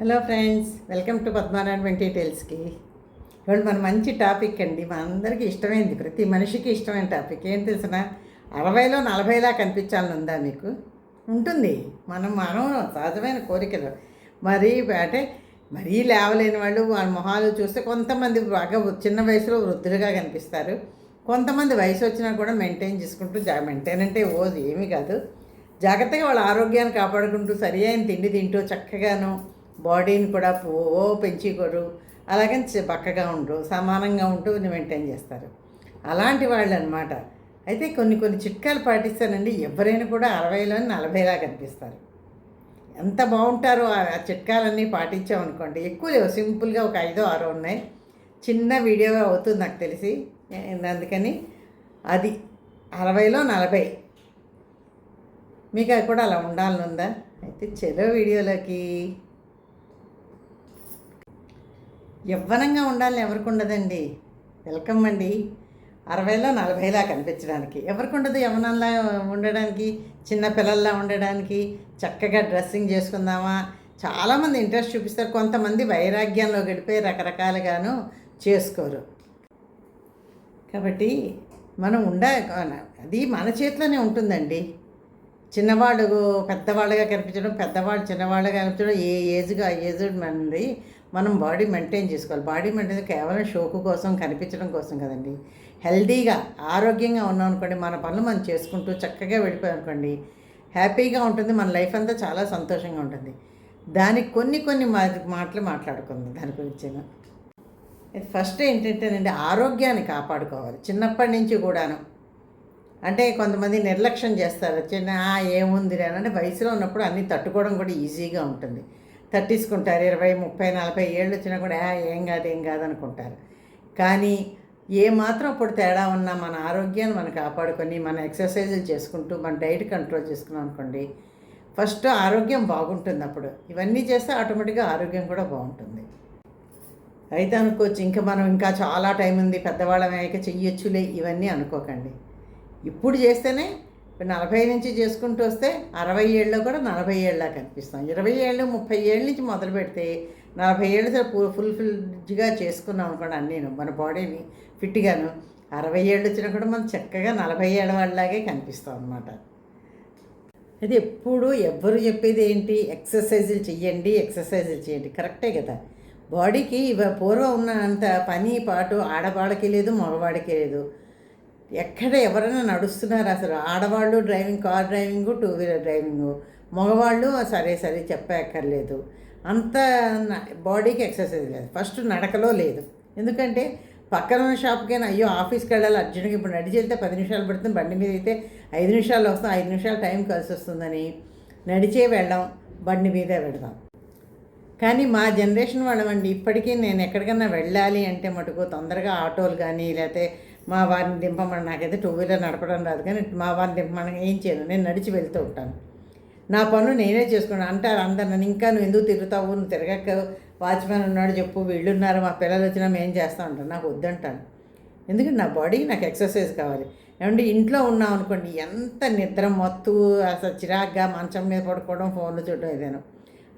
Hello friends welcome to Padmarayana twenty టైల్స్కి ఇవాళ మన మంచి టాపిక్ అండి. మనందరికీ ఇష్టమైంది ప్రతి మనిషికి ఇష్టమైన టాపిక్. ఏం తెలిసిన? అరవైలో నలభైలా కనిపించాలని ఉందా మీకు? ఉంటుంది. మనం మనం సహజమైన కోరికలు. మరి అంటే మరీ లేవలేని వాళ్ళు వాళ్ళ మొహాలు చూస్తే కొంతమంది బాగా చిన్న వయసులో వృద్ధులుగా కనిపిస్తారు. కొంతమంది వయసు వచ్చినా కూడా మెయింటైన్ చేసుకుంటూ జా మెయింటైన్ అంటే ఓ ఏమీ కాదు. జాగ్రత్తగా వాళ్ళ ఆరోగ్యాన్ని కాపాడుకుంటూ సరి అయిన తిండి తింటూ చక్కగాను బాడీని కూడా ఓ పెంచుకోరు అలాగే చి- బక్కగా ఉండరు సమానంగా ఉంటూ మెయింటైన్ చేస్తారు. అలాంటి వాళ్ళు అనమాట అయితే కొన్ని కొన్ని చిట్కాలు పాటిస్తానండి. ఎవరైనా కూడా అరవైలో నలభైలా కనిపిస్తారు. ఎంత బాగుంటారో ఆ చిట్కాలన్నీ పాటించామనుకోండి. ఎక్కువ లేవు. సింపుల్గా ఒక ఐదో ఆరో ఉన్నాయి. చిన్న వీడియోగా అవుతుంది నాకు తెలిసి. అందుకని అది అరవైలో నలభై. మీకు అది కూడా అలా ఉండాలని ఉందా? అయితే చెలో వీడియోలోకి యవ్వనంగా ఉండాలని ఎవరికి ఉండదండి? వెల్కమ్ అండి. అరవైలో నలభైలా కనిపించడానికి. ఎవరికి ఉండదు యవ్వనంలా ఉండడానికి చిన్న పిల్లల్లా ఉండడానికి చక్కగా డ్రెస్సింగ్ చేసుకుందామా? చాలామంది ఇంట్రెస్ట్ చూపిస్తారు. కొంతమంది వైరాగ్యంలో గడిపే రకరకాలుగాను చేసుకోరు. కాబట్టి మనం ఉండ అది మన చేతిలోనే ఉంటుందండి. చిన్నవాళ్ళు పెద్దవాళ్ళుగా కనిపించడం పెద్దవాళ్ళు చిన్నవాళ్ళుగా కనిపించడం ఏ ఏజ్గా ఆ ఏజ్ మనది మనం బాడీ మెయింటైన్ చేసుకోవాలి. బాడీ మెయింటైన్ కేవలం షోకు కోసం కనిపించడం కోసం కదండి. హెల్దీగా ఆరోగ్యంగా ఉన్నాం అనుకోండి మన పనులు మనం చేసుకుంటూ చక్కగా వెళ్ళిపోయాం అనుకోండి హ్యాపీగా ఉంటుంది మన లైఫ్ అంతా చాలా సంతోషంగా ఉంటుంది. దానికి కొన్ని కొన్ని మా మాటలు మాట్లాడుకుందాం దాని గురించి ఫస్ట్ ఏంటంటేనండి ఆరోగ్యాన్ని కాపాడుకోవాలి. చిన్నప్పటి నుంచి కూడాను. అంటే కొంతమంది నిర్లక్ష్యం చేస్తారు. చిన్న ఏముంది అని. అంటే వయసులో ఉన్నప్పుడు అన్నీ తట్టుకోవడం కూడా ఈజీగా ఉంటుంది. తట్టించుకుంటారు ఇరవై ముప్పై నలభై ఏళ్ళు వచ్చినా కూడా ఏం కాదు ఏం కాదు అనుకుంటారు. కానీ ఏ మాత్రం అప్పుడు తేడా ఉన్నా మన ఆరోగ్యాన్ని మనం కాపాడుకొని మన ఎక్సర్సైజులు చేసుకుంటూ మన డైట్ కంట్రోల్ చేసుకున్నాం అనుకోండి ఫస్ట్ ఆరోగ్యం బాగుంటుంది అప్పుడు. ఇవన్నీ చేస్తే ఆటోమేటిక్గా ఆరోగ్యం కూడా బాగుంటుంది. అయితే అనుకోవచ్చు ఇంకా మనం ఇంకా చాలా టైం ఉంది పెద్దవాళ్ళం అయ్యాక చెయ్యొచ్చులే ఇవన్నీ అనుకోకండి. ఇప్పుడు చేస్తేనే ఇప్పుడు నలభై నుంచి చేసుకుంటూ వస్తే అరవై ఏళ్ళలో కూడా నలభై ఏళ్ళలా కనిపిస్తాం. ఇరవై ఏళ్ళు ముప్పై ఏళ్ళ నుంచి మొదలు పెడితే నలభై ఏళ్ళు ఫుల్ ఫుల్ చేసుకున్నాం అనుకోండి అన్నీను మన బాడీని ఫిట్గాను. అరవై ఏళ్ళు వచ్చినా కూడా మనం చక్కగా నలభై ఏళ్ళ వాళ్ళలాగే కనిపిస్తాం అనమాట అది ఎప్పుడు ఎవ్వరు చెప్పేది ఏంటి? ఎక్సర్సైజులు చెయ్యండి ఎక్సర్సైజులు చేయండి కరెక్టే కదా. బాడీకి ఇవ పూర్వం ఉన్నంత పని పాటు ఆడవాళ్ళకి లేదు మగవాడికి లేదు. ఎక్కడ ఎవరైనా నడుస్తున్నారు అసలు. ఆడవాళ్ళు driving car driving two wheeler driving. మగవాళ్ళు సరే సరే చెప్పక్కర్లేదు. అంత బాడీకి ఎక్సర్సైజ్ లేదు. ఫస్ట్ నడకలో లేదు. ఎందుకంటే పక్కన ఉన్న షాప్కైనా అయ్యో ఆఫీస్కి వెళ్ళాలి అర్జెంట్గా ఇప్పుడు నడిచి వెళ్తే పది నిమిషాలు పడుతుంది బండి మీద అయితే ఐదు నిమిషాలు వస్తాం ఐదు నిమిషాలు టైం కలిసి వస్తుందని నడిచే వెళ్ళాం బండి మీదే వెళ్దాం. కానీ మా జనరేషన్ వాళ్ళమండి ఇప్పటికీ నేను ఎక్కడికైనా వెళ్ళాలి అంటే మటుకు తొందరగా ఆటోలు కానీ లేకపోతే మా వారిని దింపమని నాకైతే టూ వీలర్ నడపడం రాదు. కానీ మా వారిని దింపమని ఏం చేయను. నేను నడిచి వెళ్తూ ఉంటాను. నా పనులు నేనే చేసుకున్నాను. అంటారు అందరు నన్ను ఇంకా నువ్వు ఎందుకు తిరుగుతావు? నువ్వు తిరగక. వాచ్మెన్ ఉన్నాడు చెప్పు. వీళ్ళు ఉన్నారు మా పిల్లలు వచ్చినా మేము చేస్తూ? ఉంటాను నాకు వద్దంటాను. ఎందుకంటే నా బాడీకి నాకు ఎక్సర్సైజ్ కావాలి. ఏమంటే ఇంట్లో ఉన్నాం అనుకోండి ఎంత నిద్ర మత్తు అసలు చిరాగ్గా మంచం మీద పడుకోవడం ఫోన్లు చూడడం ఏదైనా.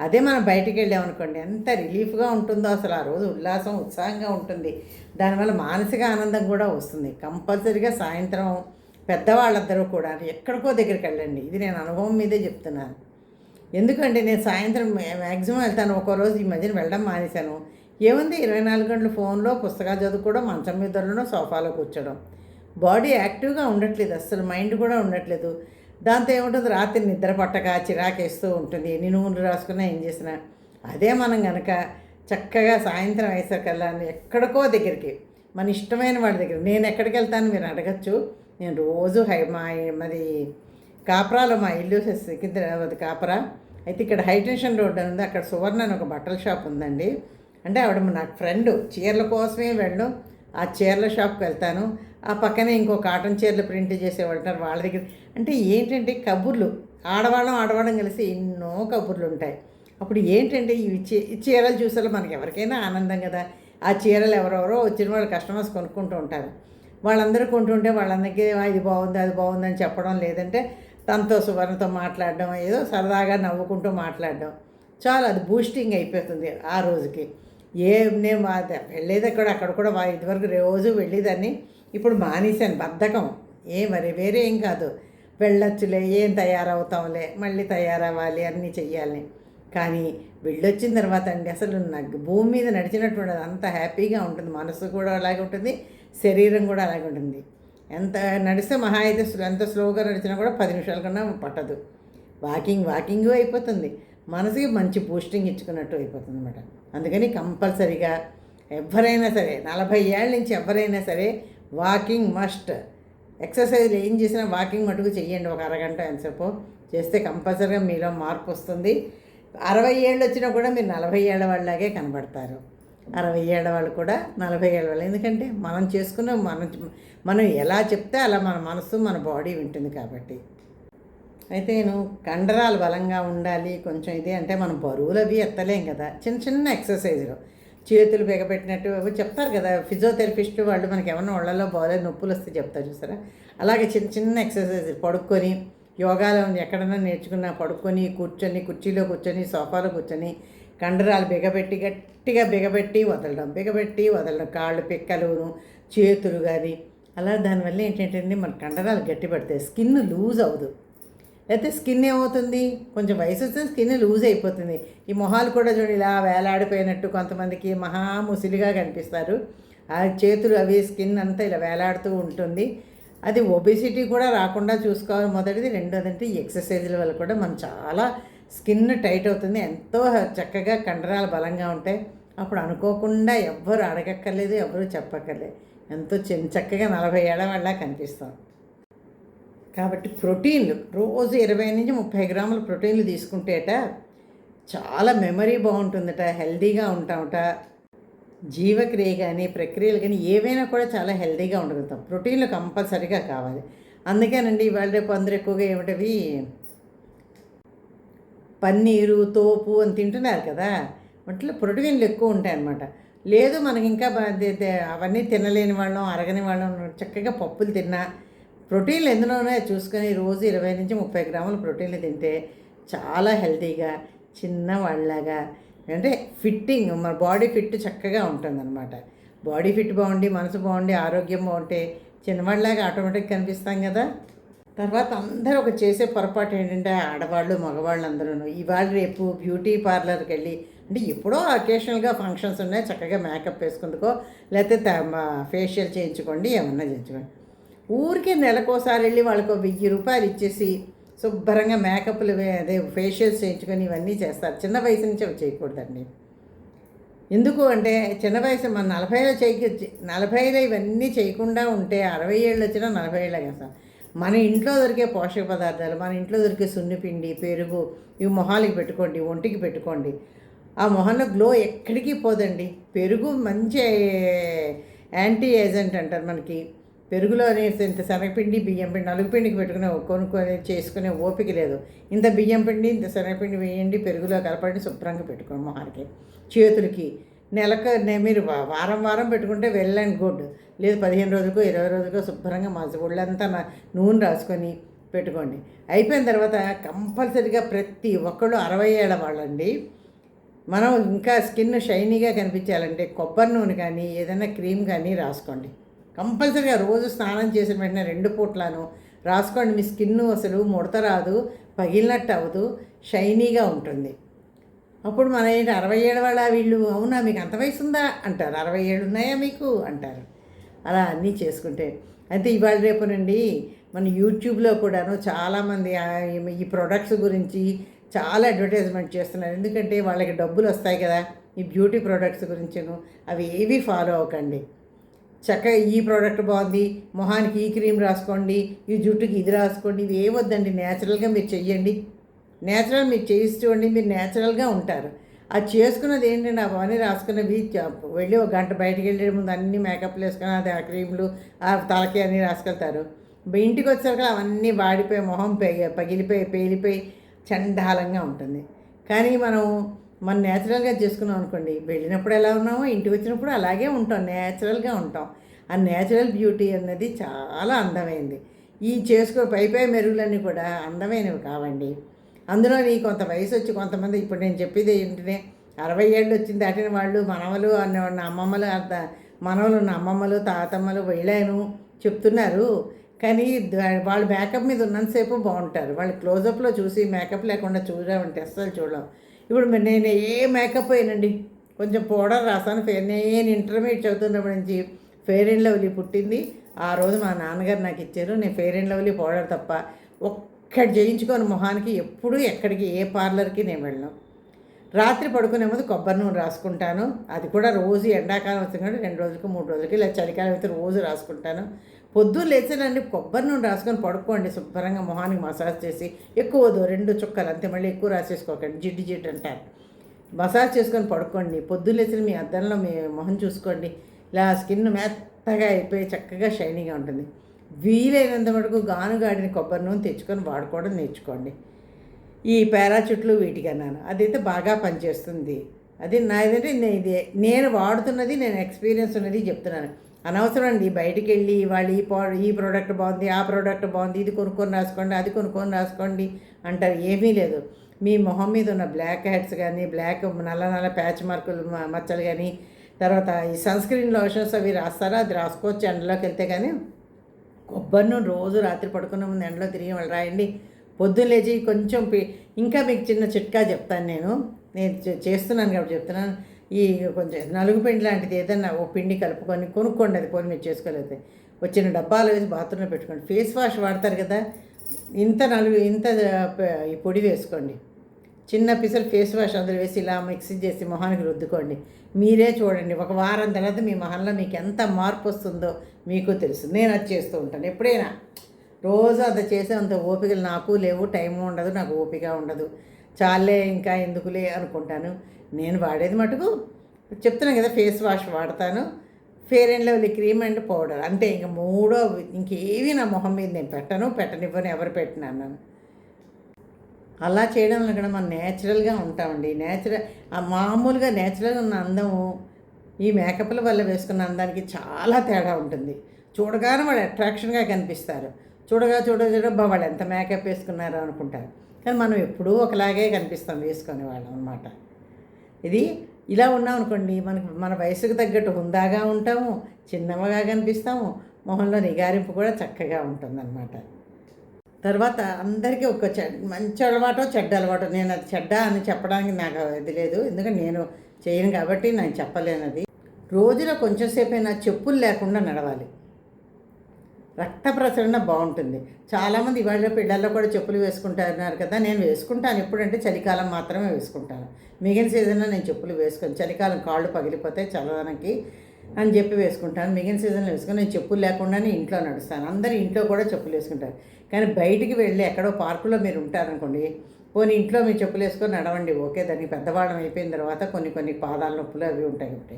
అదే మనం బయటికి వెళ్ళామనుకోండి ఎంత రిలీఫ్గా ఉంటుందో అసలు ఆ రోజు ఉల్లాసం ఉత్సాహంగా ఉంటుంది. దానివల్ల మానసిక ఆనందం కూడా వస్తుంది. కంపల్సరీగా సాయంత్రం పెద్దవాళ్ళందరూ కూడా ఎక్కడికో దగ్గరికి వెళ్ళండి. ఇది నేను అనుభవం మీదే చెప్తున్నాను. ఎందుకంటే నేను సాయంత్రం మ్యాక్సిమం వెళ్తాను. ఒక రోజు ఈ మధ్యన వెళ్ళడం మానేశాను. ఏముంది? ఇరవై నాలుగు గంటలు ఫోన్లో పుస్తకాలు చదువుకోవడం మంచం మీద దొరకడం సోఫాలో కూర్చోడం బాడీ యాక్టివ్గా ఉండట్లేదు. అసలు మైండ్ కూడా ఉండట్లేదు. దాంతో ఏముంటుంది? రాత్రి నిద్ర పట్టక చిరాకేస్తూ ఉంటుంది. ఎన్ని నూనెలు రాసుకున్నా ఏం చేసినా. అదే మనం కనుక చక్కగా సాయంత్రం అయ్యేసరికల్లా ఎక్కడికో దగ్గరికి మన ఇష్టమైన వాడి దగ్గర నేను ఎక్కడికి వెళ్తాను మీరు అడగచ్చు. నేను రోజు హై మా మరి కాపరాలో మా ఇల్లు సికింద్రాబాద్ కాపరా. అయితే ఇక్కడ హైటెన్షన్ రోడ్ అని ఉంది. అక్కడ సువర్ణ అని ఒక బట్టల షాప్ ఉందండి. అంటే ఆవిడ నాకు ఫ్రెండ్. చీరల కోసమే వెళ్ళు ఆ చీరల షాప్కి వెళ్తాను. ఆ పక్కనే ఇంకో కాటన్ చీరలు ప్రింట్ చేసేవాళ్ళు వాళ్ళ దగ్గర. అంటే ఏంటంటే కబుర్లు. ఆడవాళ్ళం ఆడవాళ్ళం కలిసి ఎన్నో కబుర్లు ఉంటాయి. అప్పుడు ఏంటంటే ఇవి చీ చీరలు చూసాలో మనకి ఎవరికైనా ఆనందం కదా. ఆ చీరలు ఎవరెవరో వచ్చిన వాళ్ళు కస్టమర్స్ కొనుక్కుంటూ ఉంటారు. వాళ్ళందరూ కొంటుంటే వాళ్ళందరికీ ఇది బాగుంది అది బాగుంది అని చెప్పడం లేదంటే తనతో సువర్ణతో మాట్లాడడం ఏదో సరదాగా నవ్వుకుంటూ మాట్లాడడం. చాలా అది బూస్టింగ్ అయిపోతుంది ఆ రోజుకి. ఏ నేను వెళ్ళేది అక్కడ అక్కడ కూడా ఇదివరకు రోజు వెళ్ళేదాన్ని. ఇప్పుడు మానేశాను బద్ధకం. ఏ మరి వేరే ఏం కాదు. వెళ్ళొచ్చులే ఏం తయారవుతాంలే మళ్ళీ తయారవ్వాలి అన్నీ చెయ్యాలి. కానీ వెళ్ళొచ్చిన తర్వాత అండి అసలు నాకు భూమి మీద నడిచినటువంటి అంత హ్యాపీగా ఉంటుంది. మనసు కూడా అలాగే ఉంటుంది శరీరం కూడా అలాగే ఉంటుంది. ఎంత నడిస్తే మహా అయితే స్లో- ఎంత స్లోగా నడిచినా కూడా పది నిమిషాల కన్నా పట్టదు. వాకింగ్ వాకింగ్ అయిపోతుంది. మనసుకి మంచి బూస్టింగ్ ఇచ్చుకున్నట్టు అయిపోతుంది అనమాట అందుకని కంపల్సరీగా ఎవరైనా సరే నలభై ఏళ్ళ నుంచి ఎవరైనా సరే వాకింగ్ మస్ట్. ఎక్సర్సైజ్లు ఏం చేసినా వాకింగ్ మటుకు చెయ్యండి ఒక అరగంట ఎంతసేపు చేస్తే కంపల్సరీగా మీలో మార్పు వస్తుంది. అరవై ఏళ్ళు వచ్చినా కూడా మీరు నలభై ఏళ్ళ వాళ్ళలాగే కనబడతారు. అరవై ఏళ్ళ వాళ్ళు కూడా నలభై ఏళ్ళ వాళ్ళు. ఎందుకంటే మనం చేసుకున్న మనం మనం ఎలా చెప్తే అలా మన మనసు మన బాడీ వింటుంది కాబట్టి. అయితే నేను కండరాలు బలంగా ఉండాలి కొంచెం ఇది అంటే మనం బరువులు అవి ఎత్తలేం కదా. చిన్న చిన్న ఎక్సర్సైజులు. చేతులు బిగపెట్టినట్టు చెప్తారు కదా ఫిజియోథెరపిస్ట్ వాళ్ళు మనకి ఏమన్నా ఒళ్ళలో బాగాలేదు నొప్పులు వస్తే చెప్తారు చూసారా? అలాగే చిన్న చిన్న ఎక్సర్సైజ్ పడుకొని యోగాలో ఎక్కడన్నా నేర్చుకున్నా పడుకొని కూర్చొని కుర్చీలో కూర్చొని సోఫాలో కూర్చొని కండరాలు బిగబెట్టి గట్టిగా బిగబెట్టి వదలడం బిగబెట్టి వదలడం కాళ్ళు పిక్కలును చేతులు కానీ అలా దానివల్ల ఏంటంటే మన కండరాలు గట్టి పడతాయి స్కిన్ లూజ్ అవ్వదు. లేకపోతే స్కిన్ ఏమవుతుంది? కొంచెం వయసు వస్తే స్కిన్ లూజ్ అయిపోతుంది. ఈ మొహాలు కూడా చూడండి ఇలా వేలాడిపోయినట్టు కొంతమందికి మహా ముసిలిగా కనిపిస్తారు. ఆ చేతులు అవి స్కిన్ అంతా ఇలా వేలాడుతూ ఉంటుంది. అది ఒబిసిటీ కూడా రాకుండా చూసుకోవాలి. మొదటిది రెండోది అంటే ఈ వల్ల కూడా మనం చాలా స్కిన్ టైట్ అవుతుంది. ఎంతో చక్కగా కండరాలు బలంగా ఉంటాయి. అప్పుడు అనుకోకుండా ఎవ్వరు అడగక్కర్లేదు ఎవ్వరు చెప్పక్కర్లేదు. ఎంతో చక్కగా నలభై ఏళ్ళ వాళ్ళ కనిపిస్తాం. కాబట్టి ప్రోటీన్లు రోజు ఇరవై నుంచి ముప్పై గ్రాముల ప్రోటీన్లు తీసుకుంటేట చాలా మెమరీ బాగుంటుందట హెల్దీగా ఉంటామట. జీవక్రియ కానీ ప్రక్రియలు కానీ ఏవైనా కూడా చాలా హెల్దీగా ఉండగలుగుతాం. ప్రోటీన్లు కంపల్సరీగా కావాలి. అందుకేనండి ఇవాళ రేపు అందరూ ఎక్కువగా ఏమిటవి? పన్నీరు తోపు అని తింటున్నారు కదా. వాటిలో ప్రోటీన్లు ఎక్కువ ఉంటాయి అన్నమాట లేదు మనకి ఇంకా అవన్నీ తినలేని వాళ్ళం అరగని వాళ్ళం చక్కగా పప్పులు తిన్నా ప్రోటీన్లు ఎందులోనే చూసుకొని రోజు ఇరవై నుంచి ముప్పై గ్రాముల ప్రోటీన్లు తింటే చాలా హెల్తీగా చిన్నవాళ్ళగా అంటే ఫిట్టింగ్ మన బాడీ ఫిట్ చక్కగా ఉంటుందన్నమాట. బాడీ ఫిట్ బాగుండి మనసు బాగుండి ఆరోగ్యం బాగుంటే చిన్నవాళ్ళలాగా ఆటోమేటిక్ కనిపిస్తాం కదా. తర్వాత అందరూ ఒక చేసే పొరపాటు ఏంటంటే ఆడవాళ్ళు మగవాళ్ళు అందరూ ఇవాళ రేపు బ్యూటీ పార్లర్కి వెళ్ళి అంటే ఎప్పుడో అకేషనల్గా ఫంక్షన్స్ ఉన్నాయి చక్కగా మేకప్ వేసుకుందుకో లేకపోతే ఫేషియల్ చేయించుకోండి ఏమన్నా చేయించుకోండి. ఊరికే నెలకోసారి వెళ్ళి వాళ్ళకు వెయ్యి రూపాయలు ఇచ్చేసి శుభ్రంగా మేకప్లు అదే ఫేషియల్స్ చేయించుకొని ఇవన్నీ చేస్తారు. చిన్న వయసు నుంచి అవి చేయకూడదండి. ఎందుకు అంటే చిన్న వయసు మన నలభైలో చేయ నలభైలో ఇవన్నీ చేయకుండా ఉంటే అరవై ఏళ్ళు వచ్చినా నలభై ఏళ్ళ కదా మన ఇంట్లో దొరికే పోషక పదార్థాలు మన ఇంట్లో దొరికే సున్నిపిండి పెరుగు ఇవి మొహాలకి పెట్టుకోండి ఒంటికి పెట్టుకోండి. ఆ మొహంలో గ్లో ఎక్కడికి పోదండి. పెరుగు మంచి యాంటీ ఏజెంట్ అంటారు మనకి. పెరుగులో ఇంత శనగపిండి బియ్యం పిండి నలుగు పిండికి పెట్టుకునే కొనుక్కొని చేసుకునే ఓపిక లేదు. ఇంత బియ్యం పిండి ఇంత శనగపిండి వేయండి పెరుగులో కలపండి శుభ్రంగా పెట్టుకోండి మొహానికి. చేతులకి నెలకు మీరు వారం వారం పెట్టుకుంటే వెల్ అండ్ గుడ్. లేదు పదిహేను రోజులకో ఇరవై రోజులకో శుభ్రంగా మా ఒళ్ళంతా నూనె రాసుకొని పెట్టుకోండి. అయిపోయిన తర్వాత కంపల్సరీగా ప్రతి ఒక్కళ్ళు అరవై ఏళ్ళ వాళ్ళండి. మనం ఇంకా స్కిన్ షైనీగా కనిపించాలంటే కొబ్బరి నూనె కానీ ఏదైనా క్రీమ్ కానీ రాసుకోండి. కంపల్సరీగా రోజు స్నానం చేసిన వెంటనే రెండు పూట్లను రాసుకోండి. మీ స్కిన్ అసలు ముడత రాదు పగిలినట్టు అవ్వదు షైనీగా ఉంటుంది. అప్పుడు మన ఏంటి అరవై ఏడు వాళ్ళ వీళ్ళు అవునా మీకు అంత వయసు ఉందా అంటారు. అరవై ఏడు ఉన్నాయా మీకు? అంటారు. అలా అన్నీ చేసుకుంటే. అయితే ఇవాళ రేపు నుండి మన యూట్యూబ్లో కూడాను చాలామంది ఈ- ప్రొడక్ట్స్ గురించి చాలా అడ్వర్టైజ్మెంట్ చేస్తున్నారు. ఎందుకంటే వాళ్ళకి డబ్బులు వస్తాయి కదా ఈ బ్యూటీ ప్రొడక్ట్స్ గురించిను అవి ఏవి ఫాలో అవ్వకండి. చక్కగా ఈ ప్రోడక్ట్ బాగుంది మొహానికి ఈ క్రీమ్ రాసుకోండి ఈ జుట్టుకి ఇది రాసుకోండి ఇది ఏమొద్దండి? న్యాచురల్గా మీరు చెయ్యండి. న్యాచురల్ మీరు చేసి చూడండి మీరు న్యాచురల్గా ఉంటారు. అది చేసుకున్నది ఏంటంటే అవన్నీ రాసుకున్నవి వెళ్ళి ఒక గంట బయటకు వెళ్ళే ముందు అన్ని మేకప్లు వేసుకొని అది ఆ క్రీమ్లు ఆ తలకి అన్నీ రాసుకెళ్తారు. ఇంటికి వచ్చాక అవన్నీ వాడిపోయి మొహం పె- పగిలిపోయి పేలిపోయి చండాలంగా ఉంటుంది. కానీ మనం మనం న్యాచురల్గా చేసుకున్నాం అనుకోండి వెళ్ళినప్పుడు ఎలా ఉన్నామో ఇంటికి వచ్చినప్పుడు అలాగే ఉంటాం న్యాచురల్గా ఉంటాం. ఆ న్యాచురల్ బ్యూటీ అన్నది చాలా అందమైంది. ఈ చేసుకో పై పై మెరుగులన్నీ కూడా అందమైనవి కావండి. అందులో నీ కొంత వయసు వచ్చి కొంతమంది ఇప్పుడు నేను చెప్పేది ఏంటనే అరవై ఏళ్ళు వచ్చింది దాటిన వాళ్ళు మనవలు అన్న ఉన్న అమ్మమ్మలు అంత మనవలు ఉన్న అమ్మమ్మలు తాతమ్మలు వెళ్ళాను చెప్తున్నారు. కానీ వాళ్ళు మేకప్ మీద ఉన్నంతసేపు బాగుంటారు. వాళ్ళు క్లోజప్లో చూసి మేకప్ లేకుండా చూడమంటే అస్సలు చూడడం ఇప్పుడు నేను ఏ మేకప్ అయినండి? కొంచెం పౌడర్ రాసాను నేను ఇంటర్మీడియట్ చదువుతున్నప్పటి నుంచి ఫెయిర్ అండ్ లవ్లీ పుట్టింది. ఆ రోజు మా నాన్నగారు నాకు ఇచ్చారు. నేను ఫెయిర్ అండ్ లవ్లీ పౌడర్ తప్ప ఒక్కటి చేయించుకొని మొహానికి. ఎప్పుడూ ఎక్కడికి ఏ పార్లర్కి నేను వెళ్ళను. రాత్రి పడుకునే ముందు కొబ్బరి నూనె రాసుకుంటాను. అది కూడా రోజు ఎండాకాలం వస్తుంది రెండు రోజులకి మూడు రోజులకి ఇలా చలికాలం అయితే రోజు రాసుకుంటాను. పొద్దున్న లేచినండి కొబ్బరి నూనె రాసుకొని పడుకోండి శుభ్రంగా మొహానికి మసాజ్ చేసి ఎక్కువ వద్దు రెండు చుక్కలు అంతే మళ్ళీ ఎక్కువ రాసేసుకోకండి జిడ్డు జిడ్డు అంటారు. మసాజ్ చేసుకొని పడుకోండి పొద్దున్న లేచిన మీ అద్దంలో మీ మొహం చూసుకోండి ఇలా స్కిన్ మెత్తగా అయిపోయి చక్కగా షైనీగా ఉంటుంది. వీలైనంత మటుకు గానుగాడిన కొబ్బరి నూనె తెచ్చుకొని వాడుకోవడం నేర్చుకోండి. ఈ పారాచుట్లు వీటికన్నాను అదైతే బాగా పనిచేస్తుంది. అది నా ఏదంటే నేను ఇది నేను వాడుతున్నది నేను ఎక్స్పీరియన్స్ ఉన్నది చెప్తున్నాను. అనవసరం అండి బయటికి వెళ్ళి వాళ్ళు ఈ పో ఈ ప్రోడక్ట్ బాగుంది ఆ ప్రోడక్ట్ బాగుంది ఇది కొనుక్కొని రాసుకోండి అది కొనుక్కొని రాసుకోండి అంటారు. ఏమీ లేదు. మీ మొహం మీద ఉన్న బ్లాక్ హెడ్స్ కానీ బ్లాక్ నల్ల నల్ల ప్యాచ్ మార్కులు మచ్చలు కానీ తర్వాత ఈ సన్ స్క్రీన్ లోషన్స్ అవి రాస్తారా? అది రాసుకోవచ్చు ఎండలోకి వెళ్తే కానీ కొబ్బరి నూనె రోజు రాత్రి పడుకునే ముందు ఎండలో తిరిగి వాళ్ళు రాయండి. పొద్దున్న లేచి కొంచెం ఇంకా మీకు చిన్న చిట్కా చెప్తాను నేను. నేను చే- చేస్తున్నాను కాబట్టి చెప్తున్నాను. ఈ కొంచెం నలుగు పిండి లాంటిది ఏదన్నా ఓ పిండి కలుపుకొని కొనుక్కోండి అది పోని మీరు చేసుకోలేదు వచ్చిన డబ్బాలు వేసి బాత్రూంలో పెట్టుకోండి. ఫేస్ వాష్ వాడతారు కదా ఇంత నలుగు ఇంత ఈ పొడి వేసుకోండి. చిన్న పిసలు ఫేస్ వాష్ అందులో వేసి ఇలా మిక్సీ చేసి మొహానికి రుద్దుకోండి. మీరే చూడండి ఒక వారం తర్వాత మీ మొహంలో మీకు ఎంత మార్పు వస్తుందో మీకు తెలుసు. నేను అది చేస్తూ ఉంటాను. ఎప్పుడైనా రోజు అంత చేసే అంత ఓపికలు నాకు లేవు టైం ఉండదు నాకు ఓపిక ఉండదు. చాలే ఇంకా ఎందుకులే అనుకుంటాను. నేను వాడేది మటుకు చెప్తున్నాను కదా ఫేస్ వాష్ వాడతాను. Fair and Lovely cream and powder. అంతే ఇంక మూడో ఇంకేవి నా మొహం మీద నేను పెట్టను పెట్టనివ్వను ఎవరు పెట్టినా అలా చేయడం వల్ల కూడా మనం నేచురల్గా ఉంటామండి. నేచురల్ ఆ మామూలుగా నేచురల్గా ఉన్న అందము ఈ మేకప్ల వల్ల వేసుకున్న అందానికి చాలా తేడా ఉంటుంది. చూడగానే వాళ్ళు అట్రాక్షన్గా కనిపిస్తారు. చూడగా చూడ చూడబ్బా వాళ్ళు ఎంత మేకప్ వేసుకున్నారో అనుకుంటారు. కానీ మనం ఎప్పుడూ ఒకలాగే కనిపిస్తాం వేసుకునే వాళ్ళం అనమాట ఇది ఇలా ఉన్నాం అనుకోండి మన వయసుకు తగ్గట్టు హుందాగా ఉంటాము చిన్నగా కనిపిస్తాము మొహంలో నిగారింపు కూడా చక్కగా ఉంటుందన్నమాట. తర్వాత అందరికీ ఒక మంచి అలవాటు చెడ్డ అలవాటు నేను అది చెడ్డ అని చెప్పడానికి నాకు ఇది లేదు ఎందుకంటే నేను చేయను కాబట్టి నేను చెప్పలేను అది రోజులో కొంచెం అయినా చెప్పులు లేకుండా నడవాలి. రక్త ప్రసరణ బాగుంటుంది. చాలామంది ఇవాళ పిల్లల్లో కూడా చెప్పులు వేసుకుంటున్నారు కదా నేను వేసుకుంటాను. ఎప్పుడంటే చలికాలం మాత్రమే వేసుకుంటాను. మిగిలిన సీజన్లో నేను చెప్పులు వేసుకొని. చలికాలం కాళ్ళు పగిలిపోతే చల్లదనకి అని చెప్పి వేసుకుంటాను. మిగిలిన సీజన్లో వేసుకొని నేను చెప్పులు లేకుండానే ఇంట్లో నడుస్తాను. అందరూ ఇంట్లో కూడా చెప్పులు వేసుకుంటారు. కానీ బయటికి వెళ్ళి ఎక్కడో పార్కులో మీరు ఉంటారనుకోండి పోనీ ఇంట్లో మీరు చెప్పులు వేసుకొని నడవండి. ఓకే దానికి పెద్దవాళ్ళం అయిపోయిన తర్వాత కొన్ని కొన్ని పాదాల నొప్పులు అవి ఉంటాయి ఒకటి.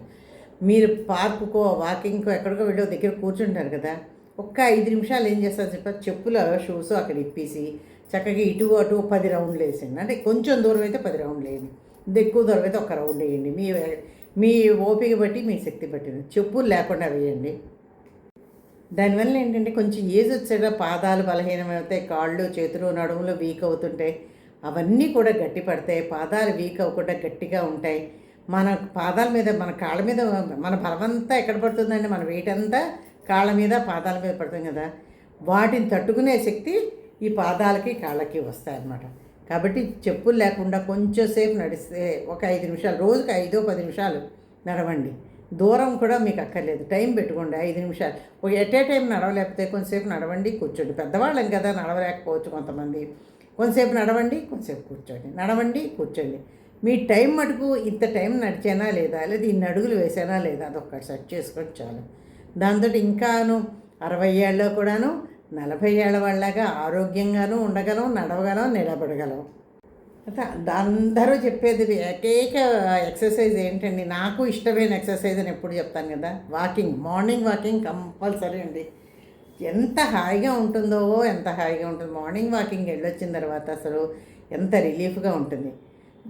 మీరు పార్కుకో వాకింగ్కో ఎక్కడికో వెళ్ళి దగ్గర కూర్చుంటారు కదా ఒక్క ఐదు నిమిషాలు ఏం చేస్తారు చెప్ప చెప్పుల షూస్ అక్కడ ఇప్పేసి చక్కగా ఇటు అటు పది రౌండ్లు వేసేయండి. అంటే కొంచెం దూరం అయితే పది రౌండ్లు వేయండి. ఇంత ఎక్కువ దూరం అయితే ఒక రౌండ్ వేయండి. మీ మీ ఓపిక బట్టి మీ శక్తి బట్టి చెప్పులు లేకుండా వేయండి. దానివల్ల ఏంటంటే కొంచెం ఏజ్ వచ్చాక పాదాలు బలహీనమవుతాయి కాళ్ళు చేతులు నడుములు వీక్ అవుతుంటాయి అవన్నీ కూడా గట్టి పడతాయి. పాదాలు వీక్ అవ్వకుండా గట్టిగా ఉంటాయి. మన పాదాల మీద మన కాళ్ళ మీద మన బలమంతా ఎక్కడ పడుతుందండి? మన వెయిట్ అంతా కాళ్ళ మీద పాదాల మీద పడుతుంది కదా. వాటిని తట్టుకునే శక్తి ఈ పాదాలకి కాళ్ళకి వస్తాయన్నమాట. కాబట్టి చెప్పులు లేకుండా కొంచెం సేపు నడిస్తే ఒక ఐదు నిమిషాలు రోజుకి ఐదో పది నిమిషాలు నడవండి. దూరం కూడా మీకు అక్కర్లేదు. టైం పెట్టుకోండి ఐదు నిమిషాలు. ఒక ఎట్ ఏ టైం నడవలేకపోతే కొంతసేపు నడవండి కూర్చోండి. పెద్దవాళ్ళం కదా నడవలేకపోవచ్చు కొంతమంది. కొంతసేపు నడవండి కొంతసేపు కూర్చోండి. నడవండి కూర్చోండి. మీ టైం మటుకు ఇంత టైం నడిచానా లేదా? లేదా ఇన్ని అడుగులు వేసానా లేదా? అదొక్కటి సెట్ చేసుకొని చాలు. దాంతో ఇంకాను అరవై ఏళ్ళలో కూడాను నలభై ఏళ్ళ వాళ్ళగా ఆరోగ్యంగాను ఉండగలం నడవగలం నిలబడగలం. అయితే అందరూ చెప్పేది ఏకైక ఎక్సర్సైజ్ ఏంటండి? నాకు ఇష్టమైన ఎక్సర్సైజ్ అని ఎప్పుడు చెప్తాను కదా? వాకింగ్. మార్నింగ్ వాకింగ్ కంపల్సరీ అండి. ఎంత హాయిగా ఉంటుందో ఎంత హాయిగా ఉంటుంది. మార్నింగ్ వాకింగ్ వెళ్ళొచ్చిన తర్వాత అసలు ఎంత రిలీఫ్గా ఉంటుంది.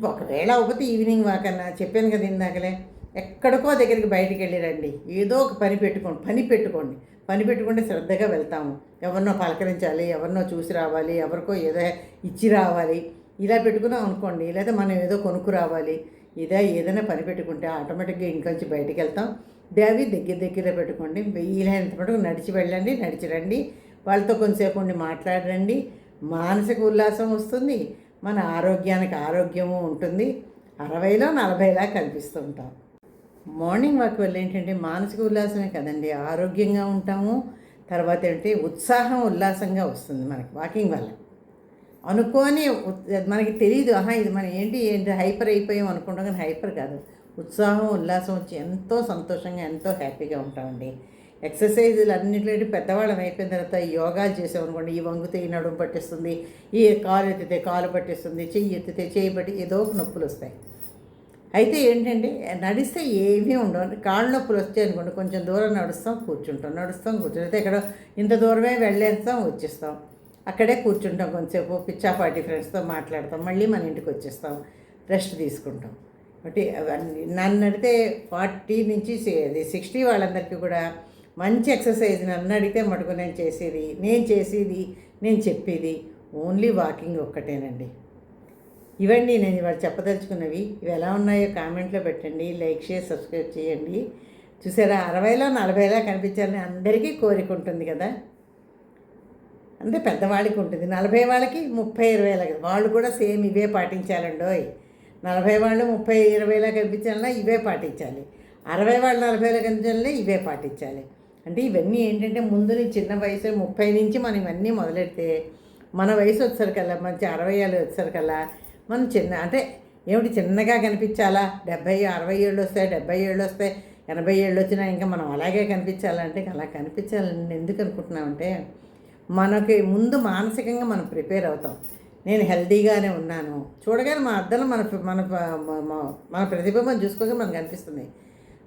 ఒకవేళ అవ్వకపోతే ఈవినింగ్ వాక్ అన్న చెప్పాను కదా ఇందాకలే. ఎక్కడికో దగ్గరికి బయటికి వెళ్ళి రండి ఏదో ఒక పని పెట్టుకోండి పని పెట్టుకోండి. పని పెట్టుకుంటే శ్రద్ధగా వెళ్తాము. ఎవరినో పలకరించాలి ఎవరినో చూసి రావాలి ఎవరికో ఏదో ఇచ్చి రావాలి. ఇలా పెట్టుకున్నాం అనుకోండి లేదా మనం ఏదో కొనుక్కు రావాలి ఇదే ఏదైనా పని పెట్టుకుంటే ఆటోమేటిక్గా ఇంట్లోంచి బయటికి వెళ్తాం. దేవి దగ్గర దగ్గర పెట్టుకోండి వీలైనంత మటుకు నడిచి వెళ్ళండి నడిచి రండి. వాళ్ళతో కొంతసేపు ఉండి మాట్లాడండి. మానసిక ఉల్లాసం వస్తుంది మన ఆరోగ్యానికి ఆరోగ్యము ఉంటుంది. అరవైలో నలభైలా కల్పిస్తూ ఉంటాం మార్నింగ్ వాక్ వల్ల ఏంటంటే మానసిక ఉల్లాసమే కదండి. ఆరోగ్యంగా ఉంటాము. తర్వాత ఏంటి ఉత్సాహం ఉల్లాసంగా వస్తుంది మనకి వాకింగ్ వల్ల. అనుకోని మనకి తెలియదు ఆహా ఇది మనం ఏంటి ఏంటి హైపర్ అయిపోయాం అనుకుంటాం కానీ హైపర్ కాదు. ఉత్సాహం ఉల్లాసం వచ్చి ఎంతో సంతోషంగా ఎంతో హ్యాపీగా ఉంటామండి. ఎక్సర్సైజులు అన్నింటిలో పెద్దవాళ్ళం అయిపోయిన తర్వాత యోగాలు చేసామనుకోండి ఈ వంగుతే ఈ నడుము పట్టిస్తుంది ఈ కాలు ఎత్తితే కాలు పట్టిస్తుంది చెయ్యి ఎత్తితే చేయి పట్టి ఏదో ఒక నొప్పులు వస్తాయి. అయితే ఏంటంటే నడిస్తే ఏమీ ఉండవు. కాళ్ళ నొప్పులు వచ్చాయి అనుకోండి కొంచెం దూరం నడుస్తాం కూర్చుంటాం. నడుస్తాం కూర్చుంటాం. అయితే ఇక్కడ ఇంత దూరమే వెళ్ళేస్తాం వచ్చేస్తాం. అక్కడే కూర్చుంటాం కొంచెంసేపు పిచ్చాపాటి ఫ్రెండ్స్తో మాట్లాడతాం. మళ్ళీ మన ఇంటికి వచ్చేస్తాం రెస్ట్ తీసుకుంటాం. కాబట్టి అవన్నీ నన్ను అడిగితే ఫార్టీ నుంచి సిక్స్టీ వాళ్ళందరికీ కూడా మంచి ఎక్సర్సైజ్ నన్ను అడిగితే మటుకు నేను చేసేది నేను చేసేది నేను చెప్పేది ఓన్లీ వాకింగ్ ఒక్కటేనండి. ఇవన్నీ నేను ఇవాళ చెప్పదలుచుకున్నవి. ఇవి ఎలా ఉన్నాయో కామెంట్లో పెట్టండి లైక్ షేర్ సబ్స్క్రైబ్ చేయండి. చూసారా అరవైలో నలభైలో కనిపించాలని అందరికీ కోరిక ఉంటుంది కదా? అంటే పెద్దవాళ్ళకి ఉంటుంది. నలభై వాళ్ళకి ముప్పై ఇరవైలా కదా? వాళ్ళు కూడా సేమ్ ఇవే పాటించాలండోయ్ నలభై వాళ్ళు ముప్పై ఇరవైలా కనిపించాలన్నా ఇవే పాటించాలి. అరవై వాళ్ళు నలభైలో కనిపించాలన్నా ఇవే పాటించాలి. అంటే ఇవన్నీ ఏంటంటే ముందు నుంచి చిన్న వయసు ముప్పై నుంచి మనం ఇవన్నీ మొదలెడితే మన వయసు వచ్చేసరికల్లా మంచి అరవై ఏళ్ళు వచ్చేసరికల్లా మనం చిన్న అంటే ఏమిటి చిన్నగా కనిపించాలా? డెబ్బై అరవై ఏళ్ళు వస్తాయి డెబ్బై ఏళ్ళు వస్తాయి ఎనభై ఏళ్ళు వచ్చినా ఇంకా మనం అలాగే కనిపించాలంటే అలా కనిపించాలని ఎందుకు అనుకుంటున్నామంటే మనకి ముందు మానసికంగా మనం ప్రిపేర్ అవుతాం. నేను హెల్దీగానే ఉన్నాను. చూడగానే మా అద్దలు మన మన మన- ప్రతిబింబం చూసుకోగా మనకు అనిపిస్తుంది.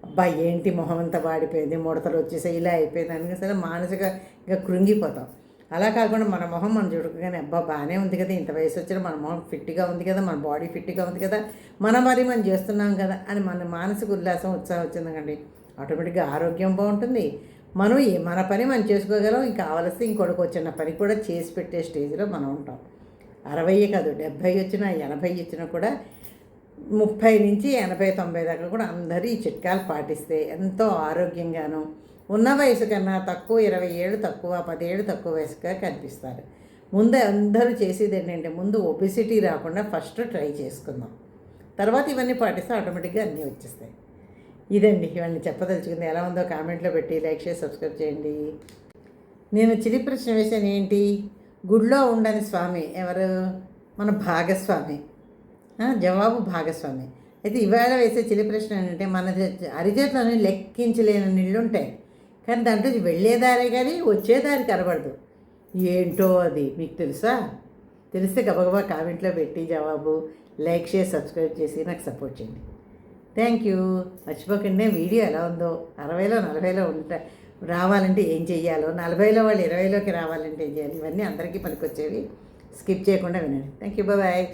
అబ్బా ఏంటి మొహం అంతా వాడిపోయింది ముడతలు వచ్చేసాయి ఇలా అయిపోయింది అని సరే మానసికంగా కృంగిపోతాం. అలా కాకుండా మన మొహం మనం చూడగానే అబ్బా బాగానే ఉంది కదా ఇంత వయసు వచ్చిన మన మొహం ఫిట్గా ఉంది కదా మన బాడీ ఫిట్గా ఉంది కదా మన మరి మనం చేస్తున్నాం కదా అని మన మానసిక ఉల్లాసం ఉత్సాహం వచ్చిందండి ఆటోమేటిక్గా ఆరోగ్యం బాగుంటుంది. మనం ఏ మన పని మనం చేసుకోగలం. ఇంకా కావలసి ఇంకొకటి వచ్చిన పని కూడా చేసి పెట్టే స్టేజ్లో మనం ఉంటాం. అరవై కాదు డెబ్భై వచ్చినా ఎనభై వచ్చినా కూడా ముప్పై నుంచి ఎనభై తొంభై దాకా కూడా అందరూ ఈ చిట్కాలు పాటిస్తే ఎంతో ఆరోగ్యంగాను ఉన్న వయసు కన్నా తక్కువ ఇరవై ఏళ్ళు తక్కువ పదేళ్ళు తక్కువ వయసుగా కనిపిస్తారు. ముందు అందరూ చేసేది ఏంటంటే ముందు ఒబిసిటీ రాకుండా ఫస్ట్ ట్రై చేసుకుందాం. తర్వాత ఇవన్నీ పాటిస్తే ఆటోమేటిక్గా అన్నీ వచ్చేస్తాయి. ఇదండి ఇవన్నీ చెప్పదలుచుకుంది. ఎలా ఉందో కామెంట్లో పెట్టి లైక్ చేసి సబ్స్క్రైబ్ చేయండి. నేను చిలి ప్రశ్న వేసాను ఏంటి? గుడిలో ఉండని స్వామి ఎవరు? మన భాగస్వామి. జవాబు భాగస్వామి. అయితే ఇవాళ వేసే చిలి ప్రశ్న ఏంటంటే మన చే- లెక్కించలేని నీళ్ళు ఉంటాయి కానీ దాంట్లో వెళ్ళేదారే కానీ వచ్చేదారి కనబడదు. ఏంటో అది మీకు తెలుసా? తెలిస్తే గబగబా కామెంట్లో పెట్టి జవాబు లైక్ చేసి సబ్స్క్రైబ్ చేసి నాకు సపోర్ట్ చేయండి. Thank you. మర్చిపోకుండా వీడియో ఎలా ఉందో. అరవైలో నలభైలో ఉంటా రావాలంటే ఏం చెయ్యాలో? నలభైలో వాళ్ళు ఇరవైలోకి రావాలంటే ఏం చేయాలి? ఇవన్నీ అందరికీ పనికొచ్చేవి. స్కిప్ చేయకుండా వినండి. Thank you bye.